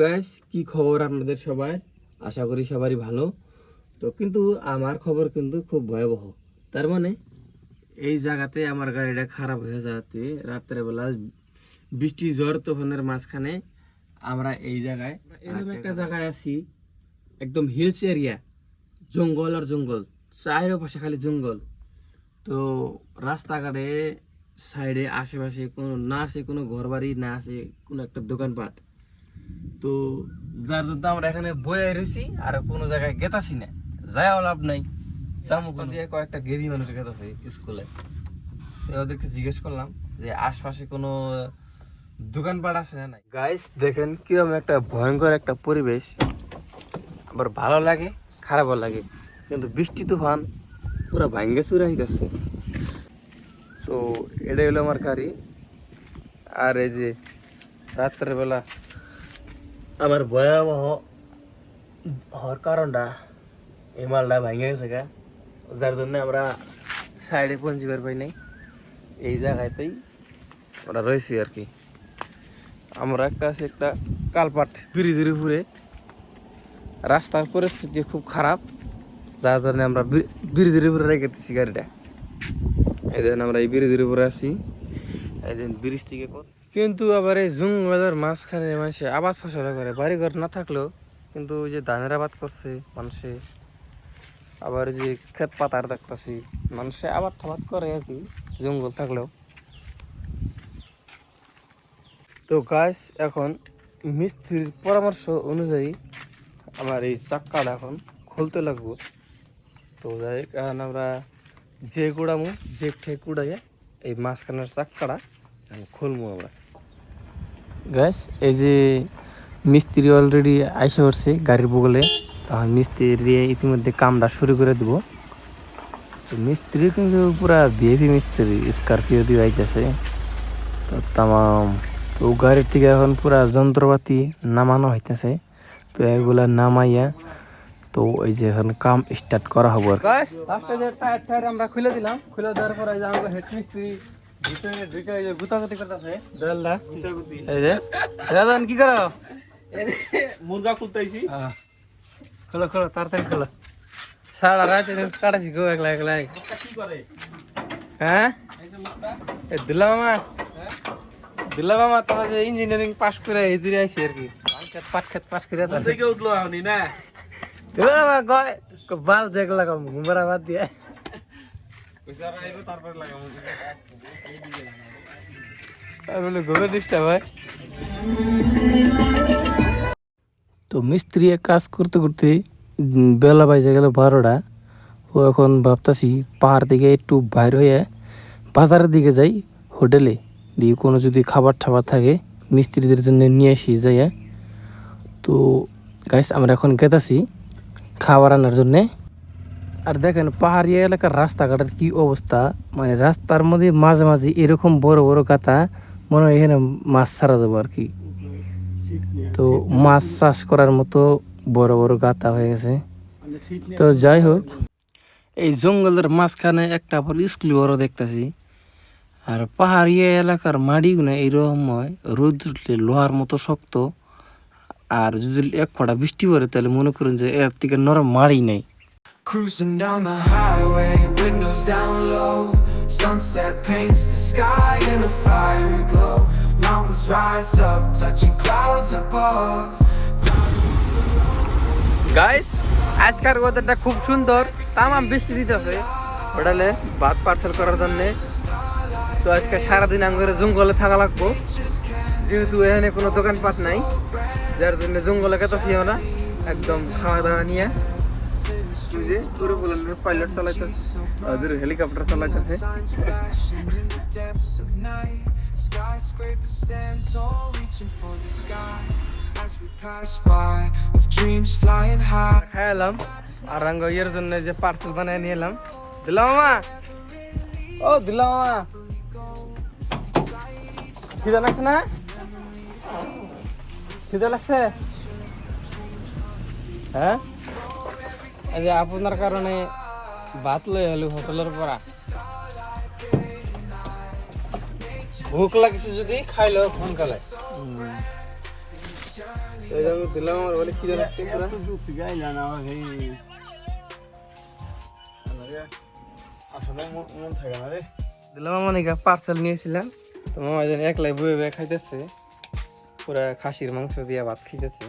Guys কি খবর আপনাদের সবাই? আশা করি সবারই ভালো। তো কিন্তু আমার খবর কিন্তু খুব ভয়াবহ। তার মানে এই জায়গাতে আমার গাড়িটা খারাপ হয়ে যাতে রাত্রেবেলা বৃষ্টি ঝড় তুফানের মাঝখানে আমরা এই জায়গায় এরকম একটা জায়গায় আছি। একদম হিলস এরিয়া জঙ্গল আর জঙ্গল চারের পাশে খালি জঙ্গল। তো রাস্তাঘাটে সাইডে আশেপাশে কোনো না আছে কোনো ঘর বাড়ি না আছে কোনো একটা দোকানপাট। তো যার জন্য আমরা এখানে বয়ে রয়েছি আর কোনো জায়গায় গেতাছি না। যাও লাভ নাই। চামুক দিয়ে কয়েকটা গেদি মানুষ গেতাছে স্কুলে। ওদেরকে জিজ্ঞেস করলাম যে আশপাশে কোনো দোকানপাট আছে না গাইস দেখেন কীরকম একটা ভয়ঙ্কর একটা পরিবেশ। আবার ভালো লাগে খারাপও লাগে। কিন্তু বৃষ্টি তুফান পুরো ভাঙ্গে চুরে হইতেছে। তো এটাই হলো আমার গাড়ি। আর এই যে রাত্রের বেলা আমার ভয়াবহ হওয়ার কারণটা এই মালটা ভেঙে গেছে গা। যার জন্য আমরা সাইডে পঞ্জিবার পাই নাই। এই জায়গাতেই আমরা রয়েছি আর কি। আমরা আছে একটা কালপাট ব্রিজের উপরে। রাস্তার পরিস্থিতি খুব খারাপ। যার জন্য আমরা ব্রি- ব্রিজের উপরে রেখে দিচ্ছি গাড়িটা। এই আমরা এই ব্রিজের উপরে আছি। এই ব্রিজ থেকে কত কিন্তু আবার এই জঙ্গলের মাঝখানে মানুষে আবাদ ফসল করে বাড়ি ঘর না থাকলেও কিন্তু ওই যে ধানের আবাদ করছে মানুষে, আবার যে ক্ষেত পাতার দেখতেছি, মানুষে আবাদ টাবাদ করে আর কি, জঙ্গল থাকলেও। তো গাছ এখন মিস্ত্রির পরামর্শ অনুযায়ী আমার এই চাক্কাটা এখন খুলতে লাগবো। তো যাই কারণ আমরা যে কুড়ামু, যে ঠেক কুড়াইয়া এই মাঝখানের চাক্কাটা খুলবো আমরা। গ্যাস এই যে মিস্ত্রি অলরেডি আইসে পড়ছে গাড়ির বগলে তখন মিস্ত্রি ইতিমধ্যে কামটা শুরু করে দিব। মিস্ত্রি কিন্তু পুরা ভিআইপি মিস্ত্রি স্করপিও দিয়ে আইতেছে। তো তামাম, তো গাড়ির থেকে এখন পুরা যন্ত্রপাতি নামানো হইতেছে। তো এগুলা নামাইয়া, তো এই যে এখন কাম স্টার্ট করা হবে আর আমরা খুলে দিলাম, খুলে দেওয়ার পরে যে হেড মিস্ত্রি এই এই কি করো? মুরগা খুলতেছি। খোলো খোলো তাড়াতাড়ি খোলো। সারা রাত কাটাছি গো একলা একলা। হ্যাঁ? এই মামা। দিল্লা মামা তোমার যে ইঞ্জিনিয়ারিং পাস করে এদিকে আইসি আর কি। ধান খেত পাট খেত পাস করে উঠল না? মামা গয় বাল কম ঘুমরা বাদ দিয়ে। তো মিস্ত্রি এক কাজ করতে করতে বেলা বাইজে গেল বারোটা। ও এখন ভাবতাছি পাহাড় থেকে একটু বাইর হয়ে বাজারের দিকে যাই হোটেলে। দিয়ে কোনো যদি খাবার ঠাবার থাকে মিস্ত্রিদের জন্য নিয়ে আসি যাইয়া। তো গাইস আমরা এখন গেতাছি খাবার আনার জন্যে। আর দেখেন, পাহাড়ি এলাকার রাস্তাঘাটের কি অবস্থা? মানে রাস্তার মধ্যে মাঝে মাঝে এরকম বড় বড় কাতা মনে হয় এখানে মাছ ছাড়া যাব আর কি। তো মাছ চাষ করার মতো বড় বড় গাতা হয়ে গেছে। তো যাই হোক, এই জঙ্গলের মাঝখানে একটা আবার স্কুল বড় দেখতেছি। আর পাহাড়ি এলাকার মাটিগুলো এইরকম হয়, রোদ উঠলে লোহার মতো শক্ত। আর যদি এক ফোঁটা বৃষ্টি পড়ে, তাহলে মনে করুন যে এর থেকে নরম মাড়ি নেই। Cruising down the highway, windows down low. Sunset paints the sky in a fiery glow. Mountains rise up, touching clouds above. Guys আজকের ওয়েদারটা খুব সুন্দর তামাম বৃষ্টি দিতেছে হোটেলে ভাত পার্সেল করার জন্য তো আজকে সারাদিন আঙ্গুরে জঙ্গলে থাকা লাগবো যেহেতু এখানে কোনো দোকানপাট নাই যার জন্য জঙ্গলে কেতাছি আমরা একদম খাওয়া দাওয়া নিয়ে ওই যে পুরো বলেন পাইলট চালাইতেছে ওদের হেলিকপ্টার চালাইতেছে Flashing in the depths of night. Skyscrapers stand tall, reaching for the sky. As we pass by, with dreams flying high. খাইলাম আর রঙ ইয়ের জন্য যে পার্সেল বানিয়ে নিয়ে এলাম দিলাম মামা ও দিলাম মামা খিদা লাগছে না খিদা লাগছে হ্যাঁ এই যে আপনার কারণে ভাত লই হলো হোটেলের পরা ভোক লাগছে যদি খাইলো ফোন কালে এই যে আমি দিলাম দিলাম আমার নিকা পার্সেল তো মামা একলাই বয়ে বয়ে খাইতেছে পুরা খাসির মাংস দিয়ে ভাত খাইতেছে